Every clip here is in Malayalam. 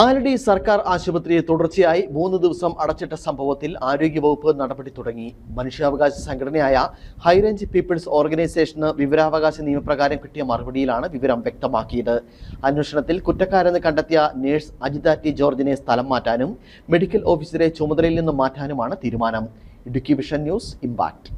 ആലടി സർക്കാർ ആശുപത്രിയെ തുടർച്ചയായി മൂന്ന് ദിവസം അടച്ചിട്ട സംഭവത്തിൽ ആരോഗ്യവകുപ്പ് നടപടി തുടങ്ങി. മനുഷ്യാവകാശ സംഘടനയായ ഹൈറേഞ്ച് പീപ്പിൾസ് ഓർഗനൈസേഷന് വിവരാവകാശ നിയമപ്രകാരം കിട്ടിയ മറുപടിയിലാണ് വിവരം വ്യക്തമാക്കിയത്. അന്വേഷണത്തിൽ കുറ്റക്കാരെന്ന് കണ്ടെത്തിയ നേഴ്സ് അജിത ടി ജോർജിനെ സ്ഥലം മാറ്റാനും മെഡിക്കൽ ഓഫീസറെ ചുമതലയിൽ നിന്ന് മാറ്റാനുമാണ് തീരുമാനം. ഇടുക്കി വിഷൻ ന്യൂസ് ഇമ്പാക്ട്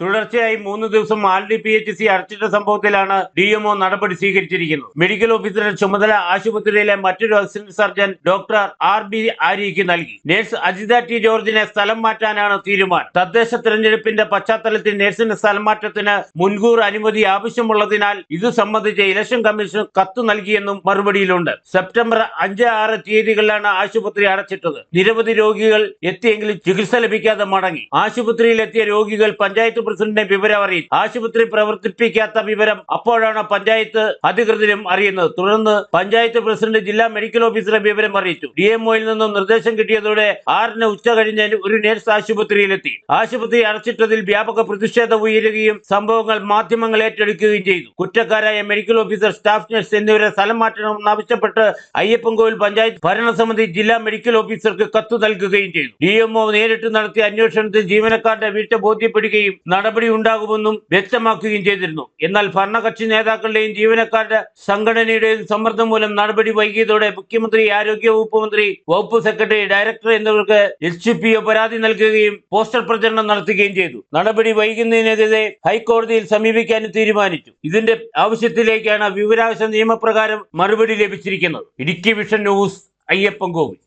തുടർച്ചയായി മൂന്ന് ദിവസം ആൽഡി പി എച്ച് സി അടച്ചിട്ട സംഭവത്തിലാണ് ഡി എംഒ നടപടി സ്വീകരിച്ചിരിക്കുന്നത്. മെഡിക്കൽ ഓഫീസറുടെ ചുമതല ആശുപത്രിയിലെ മറ്റൊരു assistant surgeon doctor R B ആര്യയ്ക്ക് നൽകി. നഴ്സ് അജിത ടി ജോർജിനെ സ്ഥലം മാറ്റാനാണ് തീരുമാനം. തദ്ദേശ തെരഞ്ഞെടുപ്പിന്റെ പശ്ചാത്തലത്തിൽ നഴ്സിന്റെ സ്ഥലം മാറ്റത്തിന് മുൻകൂർ അനുമതി ആവശ്യമുള്ളതിനാൽ ഇത് സംബന്ധിച്ച് ഇലക്ഷൻ കമ്മീഷൻ കത്ത് നൽകിയെന്നും മറുപടിയിലുണ്ട്. സെപ്റ്റംബർ അഞ്ച് ആറ് തീയതികളിലാണ് ആശുപത്രി അടച്ചിട്ടത്. നിരവധി രോഗികൾ എത്തിയെങ്കിലും ചികിത്സ ലഭിക്കാതെ മടങ്ങി. ആശുപത്രിയിലെത്തിയ രോഗികൾ പഞ്ചായത്ത് പ്രസിഡന്റിനെ വിവരം അറിയിച്ചു. ആശുപത്രി പ്രവർത്തിപ്പിക്കാത്ത വിവരം അപ്പോഴാണ് പഞ്ചായത്ത് അധികൃതരും അറിയുന്നത്. തുടർന്ന് പഞ്ചായത്ത് പ്രസിഡന്റ് ജില്ലാ മെഡിക്കൽ ഓഫീസറെ വിവരം അറിയിച്ചു. ഡി എംഒയിൽ നിന്നും നിർദ്ദേശം കിട്ടിയതോടെ ആറിന് ഉച്ച കഴിഞ്ഞ് ഒരു നേഴ്സ് ആശുപത്രിയിലെത്തി. ആശുപത്രി അടച്ചിട്ടതിൽ വ്യാപക പ്രതിഷേധം ഉയരുകയും സംഭവങ്ങൾ മാധ്യമങ്ങൾ ഏറ്റെടുക്കുകയും ചെയ്തു. കുറ്റക്കാരായ മെഡിക്കൽ ഓഫീസർ സ്റ്റാഫ് നഴ്സ് എന്നിവരെ സ്ഥലം മാറ്റണമെന്നാവശ്യപ്പെട്ട് അയ്യപ്പൻകോവിൽ പഞ്ചായത്ത് ഭരണസമിതി ജില്ലാ മെഡിക്കൽ ഓഫീസർക്ക് കത്ത് നൽകുകയും ചെയ്തു. ഡി എംഒ നേരിട്ട് നടത്തിയ അന്വേഷണത്തിൽ ജീവനക്കാരുടെ വീഴ്ച ബോധ്യപ്പെടുകയും നടപടി ഉണ്ടാകുമെന്നും വ്യക്തമാക്കുകയും ചെയ്തിരുന്നു. എന്നാൽ ഭരണകക്ഷി നേതാക്കളുടെയും ജീവനക്കാരുടെ സംഘടനയുടെയും സമ്മർദ്ദം മൂലം നടപടി വൈകിയതോടെ മുഖ്യമന്ത്രി ആരോഗ്യ വകുപ്പ് മന്ത്രി വകുപ്പ് സെക്രട്ടറി ഡയറക്ടർ എന്നിവർക്ക് എച്ച് പി ഒ പരാതി നൽകുകയും പോസ്റ്റർ പ്രചരണം നടത്തുകയും ചെയ്തു. നടപടി വൈകുന്നതിനെതിരെ ഹൈക്കോടതിയിൽ സമീപിക്കാനും തീരുമാനിച്ചു. ഇതിന്റെ ആവശ്യത്തിലേക്കാണ് വിവരാവശ്യ നിയമപ്രകാരം മറുപടി ലഭിച്ചിരിക്കുന്നത്. Idukki vision news Ayyappan Kovil.